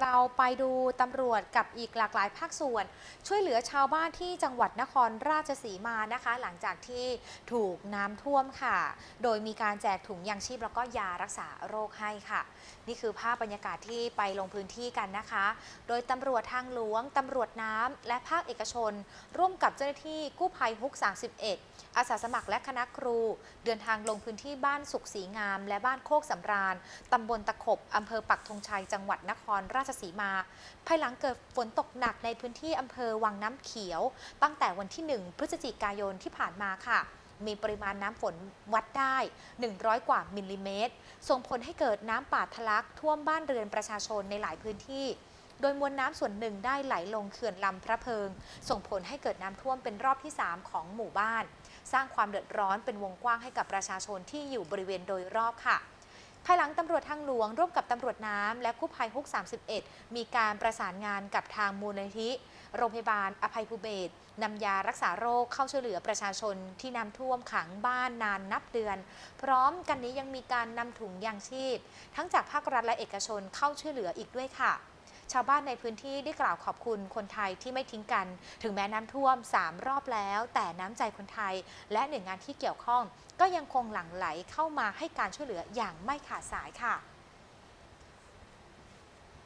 เราไปดูตำรวจกับอีกหลากหลายภาคส่วน ช่วยเหลือชาวบ้านที่จังหวัดนครราชสีมานะคะ หลังจากที่ถูกน้ำท่วมค่ะ โดยมีการแจกถุงยางชีพแล้วก็ยารักษาโรคให้ค่ะ นี่คือภาพบรรยากาศที่ไปลงพื้นที่กันนะคะ โดยตำรวจทางหลวงตำรวจน้ำและภาคเอกชน ร่วมกับเจ้าหน้าที่กู้ภัยฮุก 31 อาสาสมัครและคณะครู เดินทางลงพื้นที่บ้านสุขศรีงาม และบ้านโคกสำราญตำบลตะขบอำเภอปักธงชัยจังหวัดนครราชสีมา ภายหลังเกิดฝนตกหนักในพื้นที่อำเภอวังน้ำเขียว ตั้งแต่วันที่ 1 พฤศจิกายนที่ผ่านมาค่ะ มีปริมาณน้ำฝนวัดได้ 100 กว่ามิลลิเมตร ส่งผลให้เกิดน้ำป่าทะลักท่วมบ้านเรือนประชาชนในหลายพื้นที่ โดยมวลน้ำส่วนหนึ่งได้ไหลลงเขื่อนลำพระเพิง ส่งผลให้เกิดน้ำท่วมเป็นรอบที่ 3 ของหมู่บ้าน สร้างความเดือดร้อนเป็นวงกว้างให้กับประชาชนที่อยู่บริเวณโดยรอบค่ะ ภายหลังตำรวจทางหลวงร่วมกับตำรวจน้ำและกู้ภัยฮุก 31 มีการประสานงานกับทางมูลนิธิ โรงพยาบาลอภัยภูเบศนำยารักษาโรคเข้าช่วยเหลือประชาชนที่น้ำท่วมขังบ้านนานนับเดือน พร้อมกันนี้ยังมีการนำถุงยางชีพ ทั้งจากภาครัฐและเอกชนเข้าช่วยเหลืออีกด้วยค่ะาวบ้านในพื้นที่ได้กล่าวขอบคุณคนไทยที่ไม่ทิ้งกัน ถึงแม้น้ำท่วม 3 รอบแล้ว แต่น้ำใจคนไทย และหน่วยงานที่เกี่ยวข้อง ก็ยังคงหลั่งไหลเข้ามาให้การช่วยเหลืออย่างไม่ขาดสายค่ะ